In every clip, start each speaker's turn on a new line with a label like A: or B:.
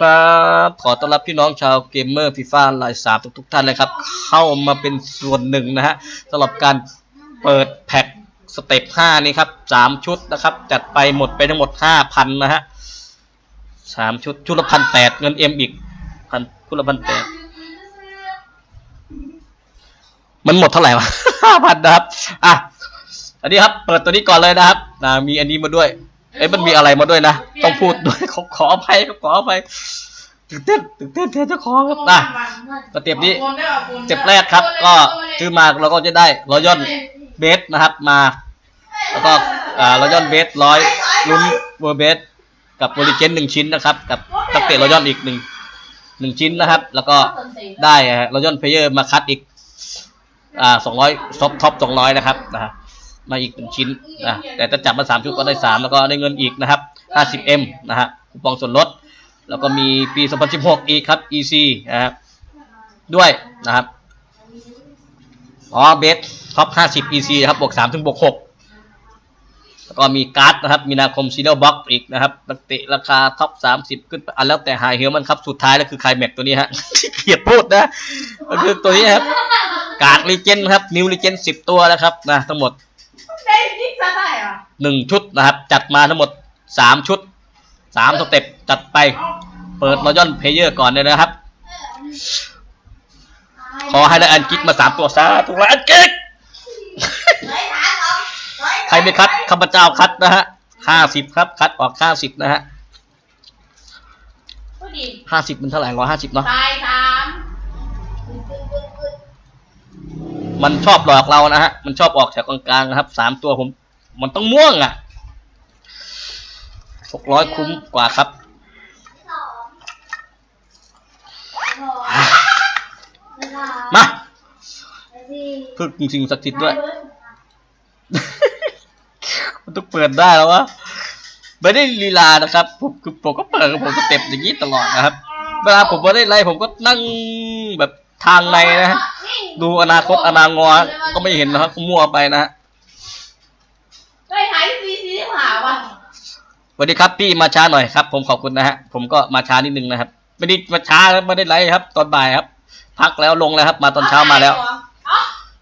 A: ครับ ขอต้อนรับพี่น้องชาวเกมเมอร์ฟีฟ่าไลน์สามทุกๆท่านเลยครับ เข้ามาเป็นส่วนหนึ่งนะฮะสำหรับการเปิดแพ็คสเต็ปห้านี่ครับสามชุดนะครับ จัดไปหมดไปทั้งหมดห้าพันนะฮะสามชุด ชุดละพันแปดเงินเอ็มอีกพันชุดละพันแปดมันหมดเท่าไหร่วะห้าพันนะครับ อะ อันนี้ครับ เปิดตัวนี้ก่อนเลยนะครับมีอันนี้มาด้วย เอ้ยมันมีอะไรมาด้วยนะ ต้องพูดด้วยขอขออภัยครับขออภัยตื่นเต้นตื่นเต้นแทนเจ้าของครับนะสเต็ปนี้สเต็ปแรกครับ ก็ซื้อมาเราก็จะได้รอยอนเบสนะครับมา แล้วก็อ่ารอยอนเบสร้อยลุ้นเวอร์เบสกับโอริเจนหนึ่งชิ้นนะครับ กับตักเตะรอยอนอีกหนึ่งหนึ่งชิ้นนะครับ แล้วก็ได้รอยอนเพลเยอร์มาคัดอีกอ่าสองร้อยท็อปท็อปสองร้อยนะครับนะฮะ มาอีกหนึ่งชิ้นนะแต่ถ้าจับมาสามชุดก็ได้สามแล้วก็ได้เงินอีกนะครับห้าสิบเอ็มนะฮะคูปองส่วนลด แล้วก็มีปีสองพันสิบหกอีกครับ EC นะครับด้วยนะครับอ๋อเบสท็อปห้าสิบ EC นะครับบวกสามถึงบวกหกแล้วก็มีการ์ดนะครับ มีนาคมซีเรียลบ็อกอีกนะครับนักเตะราคาท็อปสามสิบขึ้นไปอันแล้วแต่ไฮเฮลมันครับ สุดท้ายแล้วคือใครแม็กตัวนี้ฮะเขียดพูดนะก็คือตัวนี้ครับการ์ดลีเจนครับ นิวลีเจนสิบตัวนะครับนะทั้งหมด
B: หรอ
A: หนึ่งชุดนะครับจัดมาทั้งหมดสามชุดสามสเต็ปจัดไปเปิดรอยอนเพลเยอร์ก่อนเลยนะครับ ขอให้ได้อันกิกมาสามตัวซะถูกแล้วอันกิกใครไม่คัดข้าพเจ้าคัดนะฮะห้าสิบครับ คัดออกห้าสิบนะฮะ
B: ผู้ดี
A: ห้าสิบมันเท่าไหร่ร้อยห้าสิบเนาะ
B: ม
A: มันชอบหลอกเรานะฮะ มันชอบออกแถวกลางๆนะครับ สามตัวผม มันต้องม่วงอะหกร้อยคุ้มกว่าครับมาพึ่งสิ่งศักดิ์สิทธิ์ด้วย มันต้องเปิดได้แล้ววะไม่ได้ลีลานะครับผมคือผมก็เปิดกับผมสเต็ปอย่างนี้ตลอดนะครับ เวลาผมไม่ได้ไล่ผมก็นั่งแบบทางในนะฮะ ดูอนาคต อนางอ ก็ไม่เห็นนะครับมั่วไปนะฮะ
B: ได้หายซีซีหาวะ
A: สวัสดีครับพี่มาช้าหน่อยครับ ผมขอบคุณนะฮะผมก็มาช้านิดนึงนะครับไม่ได้มาช้าไม่ได้ไล่ครับ ตอนบ่ายครับ พักแล้วลงแล้วครับ มาตอนเช้ามาแล้ว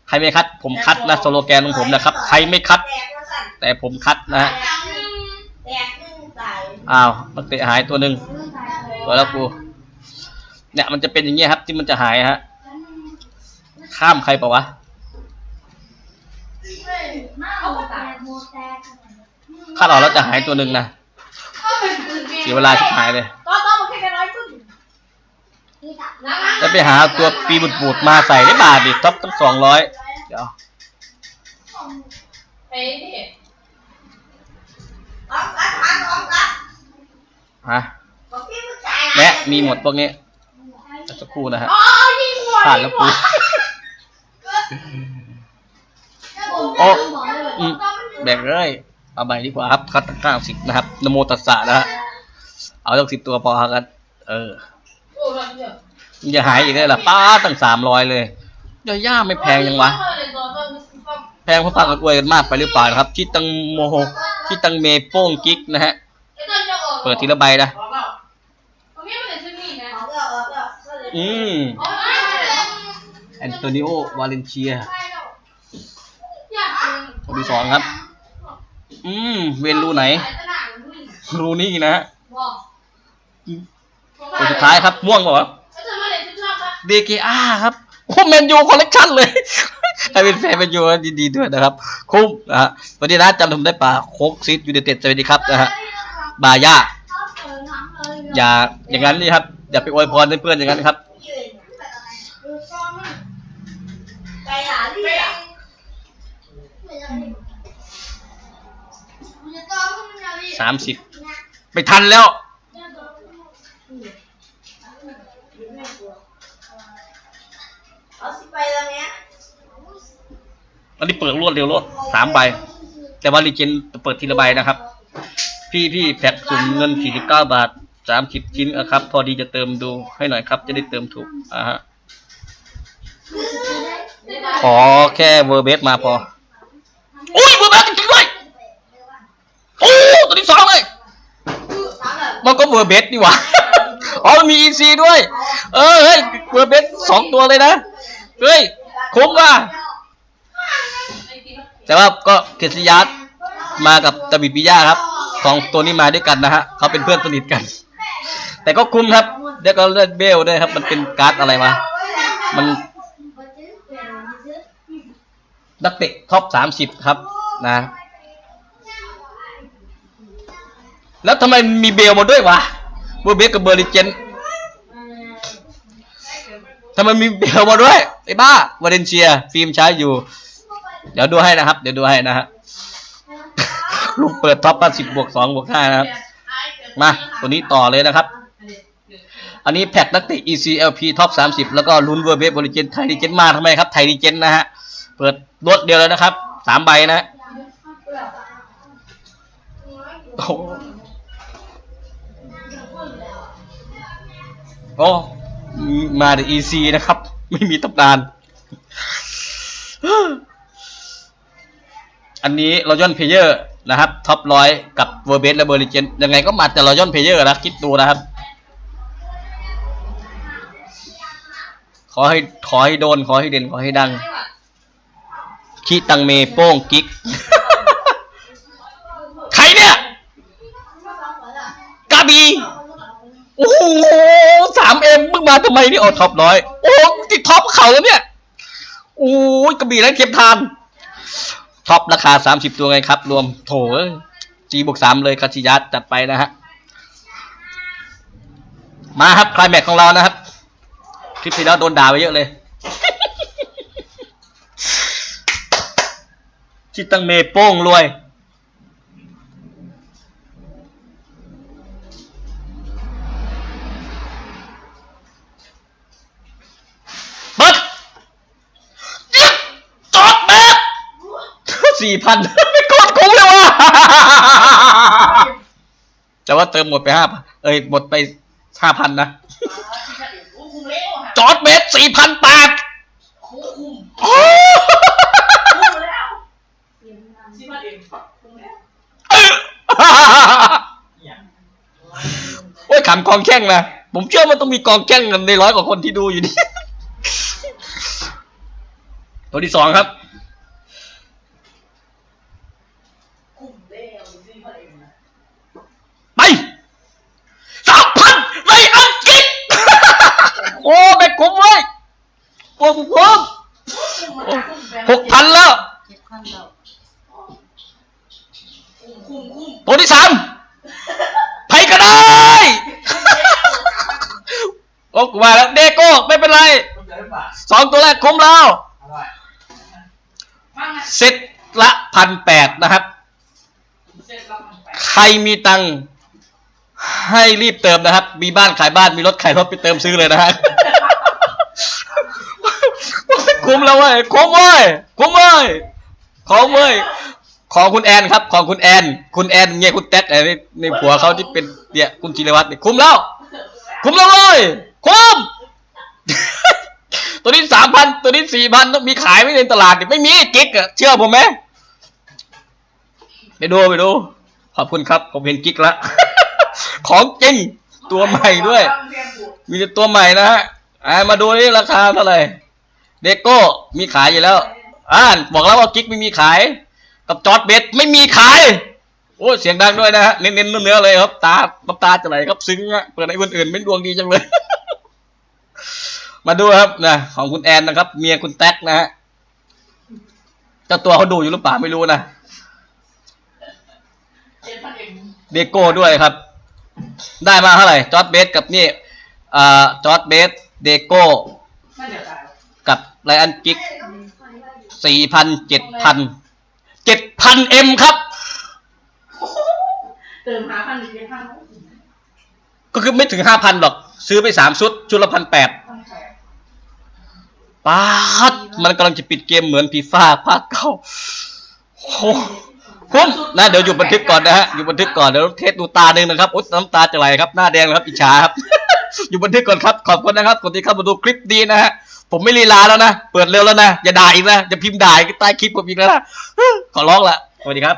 A: ใครไม่คัด ผมคัดนะสโลแกนของผมนะครับ ใครไม่คัด แต่ผมคัดนะฮะ
B: แตกหนึ่งใส่
A: อ้าวนักเตะหายตัวหนึ่งตัวแล้วกูเนี่ยมันจะเป็นอย่างเงี้ยครับ ที่มันจะหายฮะ ข้ามใครปล่าวะ
B: เอาไปตาย
A: คาดออกแล้วจะหายตัวหนึ่งนะเสียเวลาชิบหายเลย
B: ก็ต้องมาแค่น้อยขึ้น
A: จะไปหาตัวปีบุดบูดมาใส่ได้บาทดิท็อปตั้งสองร้อยเดี๋ยว
B: เฮ้ยพี่
A: ฮะและมีหมดพวกนี้สักครู่นะฮะ
B: อ๋อยิงหัว
A: ผ่านแล้วกู โอ้อืมแบ่งเลยเอาใบดีกว่าครับคัดตั้งเก้าสิบนะครับนโมตัสสะนะฮะเอาตั้งสิบตัวพอครับเออ
B: อยเดี๋ยว
A: มันจะหายอีกได้หรอป้าตั้งสามร้อยเลยย่าย่าไม่แพงยังวะ แพงเพราะฝากกันอวยกันมากไปหรือเปล่านะครับที่ตังโมที่ตังเมโป้งกิ๊กนะฮะ เปิดทีละใบนะอืม อนโตนิโอ วาเลนเชียคนที่สองครับ อืม เวนรูไหน รูนี่นะฮะคนสุดท้ายครับ ม่วงเปล่าวะเดเกอาครับโอ้แมนยูคอลเลกชันเลยใครเป็นแฟนแมนยูดีๆด้วยนะครับ คุ้มนะฮะวันนี้นะจำผมได้ป่ะโคกซิตยูเนเต็ดสวัสดีครับนะฮะบาย่าอย่าอย่างนั้นนี่ครับ อย่าไปอวยพรเพื่อนๆอย่างนั้นครับ สามสิบไม่ทันแล้ว
B: เอาสิไปแล้วเนี้ย
A: อันนี้เปิดรวดเร็วรวดสามใบ แต่ว่ารีเจนเปิดทีละใบนะครับ พี่พี่แพ็กสุ่มเงินสี่สิบเก้าบาทสามสิบชิ้นนะครับ พอดีจะเติมดูให้หน่อยครับ จะได้เติมถูกอ่าฮะขอแค่เวอร์เบสมาพอ อุ้ยเวอร์เบสจริงๆด้วย โอ้ตัวที่สองเลย มันก็เวอร์เบสนี่หว่าอ๋อมี EC ด้วย เออเฮ้ยเบอร์เบสสองตัวเลยนะ เฮ้ย คุ้มว่ะแต่ว่าก็เกษยัตมากับตะบิดปิยาครับสองตัวนี้มาด้วยกันนะฮะเขาเป็นเพื่อนสนิทกัน แต่ก็คุ้มครับเดี๋ยวก็เลือดเบลด้วยครับ มันเป็นการ์ดอะไรวะมันนักเตะท็อปสามสิบครับนะ แล้วทำไมมีเบลมาด้วยวะเบอร์เบสกับเบอร์ลิเจนทำไมมีเบลมาด้วยไอ้บ้าวาเลนเชีย ฟิล์มใช้อยู่ เดี๋ยวดูให้นะครับ เดี๋ยวดูให้นะฮะลุงเปิดท็อปมาสิบบวกสองบวกห้านะครับ มาตัวนี้ต่อเลยนะครับ อันนี้แพ็กนักเตะ ECLP ท็อป30แล้วก็ลุ้นเวอร์เบสบริเจนไทยดิเจนมาทำไมครับ ไทยดิเจนนะฮะ เปิดรวดเดียวเลยนะครับสามใบนะ โอ้มาแต่ EC นะครับ ไม่มีตำนาน อันนี้รอยอนเพเยอร์นะครับท็อปร้อยกับเวอร์เบสและเบอร์ลิเจนยังไงก็มาแต่รอยอนเพเยอร์นะคิดดูนะครับ ขอให้ขอให้โดน ขอให้เด่น ขอให้ดังคิตังเมโป้งกิ๊ก ใครเนี่ย กาบี โอ้โหสามเอ็มมึงมาทำไมนี่ออท็อปร้อย โอ้โหติดท็อปเขาแล้วเนี่ย โอ้ยกระบี่และเข็มทาน ท็อปราคาสามสิบตัวไงครับ รวมโถจีบวกสามเลยคาชิยัตจัดไปนะฮะ มาครับคลายแม็กของเรานะครับ คลิปที่แล้วโดนด่าไปเยอะเลย ชิตังเมโป้งรวย สี่พันไม่กดคุ้มเลยว่ะแต่ว่าเติมหมดไปห้าพันเอ้ยหมดไปห้าพันนะ
B: คุมเร็วค่ะ
A: จอดเบสสี่พันแปด
B: คุมคุม
A: โอ้
B: คุม
A: โอ้ยขำกองแช่งนะผมเชื่อมันต้องมีกองแช่งในร้อยกว่าคนที่ดูอยู่นี่ตัวที่สองครับ
B: คุมแล้วสิมาเองนะ
A: ไปสามพันในอังกฤษ โอ้แบกคุ้มไว้ย โอ้ผมคุ้มหกพันแล้ว
B: คุมคุมคุม
A: ตัวที่สามไผก็ได้โอ้กูมาแล้วเดโก้ไม่เป็นไรสองตัวแรกคุ้มแล้ว
B: มั่งนะ
A: เซตละพันแปดนะครับ
B: เสร็จแล้วมันไป
A: ใครมีตังค์ให้รีบเติมนะครับ มีบ้านขายบ้านมีรถขายรถไปเติมซื้อเลยนะฮะ คุ้มแล้วเว้ยคุ้มเว้ยคุ้มเว้ยของเว้ยของคุณแอนครับ ของคุณแอน คุณแอนเมียคุณแท็กไอ้นี่ในผัวเขาที่เป็นเนี่ยคุณจิรวัตรเนี่ยคุ้มแล้ว คุ้มแล้วเว้ยคุ้มตัวนี้สามพันตัวนี้สี่พันต้องมีขายไม่ในตลาดเนี่ยไม่มีกิ๊กอะเชื่อผมไหมไปดูไปดูขอบคุณครับ ผมเห็นกิ๊กแล้วของจริงตัวใหม่ด้วย มีตัวใหม่นะฮะมาดูนี่ราคาเท่าไหร่ เดโก้มีขายอยู่แล้วอ่าบอกแล้วว่ากิ๊กไม่มีขาย กับจอร์ดเบสไม่มีขาย โอ้เสียงดังด้วยนะฮะ เน้นๆเนื้อเลยครับ ตาน้ำตาจะไหลครับซึ้งอะเปิดไอ้คนอื่นไม่ดวงดีจังเลย มาดูครับนะของคุณแอนนะครับ เมียคุณแท็กนะฮะเจ้าตัวเขาดูอยู่หรือเปล่าไม่รู้นะ
B: เดพันเอง
A: เดโก้ด้วยครับ ได้มาเท่าไหร่จอร์ดเบสกับนี่อ่าจอร์ดเบสเดโก้
B: ไม่เดี๋ยวตาย
A: กับไลอันกิกสี่พันเจ็ดพันเจ็ดพันเอ็มครับ
B: เติมหาพันหนึ่งเป็นพัน
A: ก็คือไม่ถึงห้าพันหรอก ซื้อไปสามชุด ชุดละพันแปด
B: พันแปด
A: ป้าดมันกำลังจะปิดเกมเหมือนพีฟ่าภาคเก้าโอ้โหคุ้มนะเดี๋ยวอยู่บันทึกก่อนนะฮะอยู่บันทึกก่อนเดี๋ยวเทสดูตาหนึ่งนะครับอุ๊ยน้ำตาจะไหลครับหน้าแดงนะครับอิจฉาครับ อยู่บันทึกก่อนครับ ขอบคุณนะครับคนที่เข้ามาดูคลิปดีนะฮะ ผมไม่ลีลาแล้วนะ เปิดเร็วแล้วนะ อย่าด่าอีกนะ อย่าพิมพ์ด่าอีกใต้คลิปผมอีกแล้วนะ ขอร้องละ สวัสดีครับ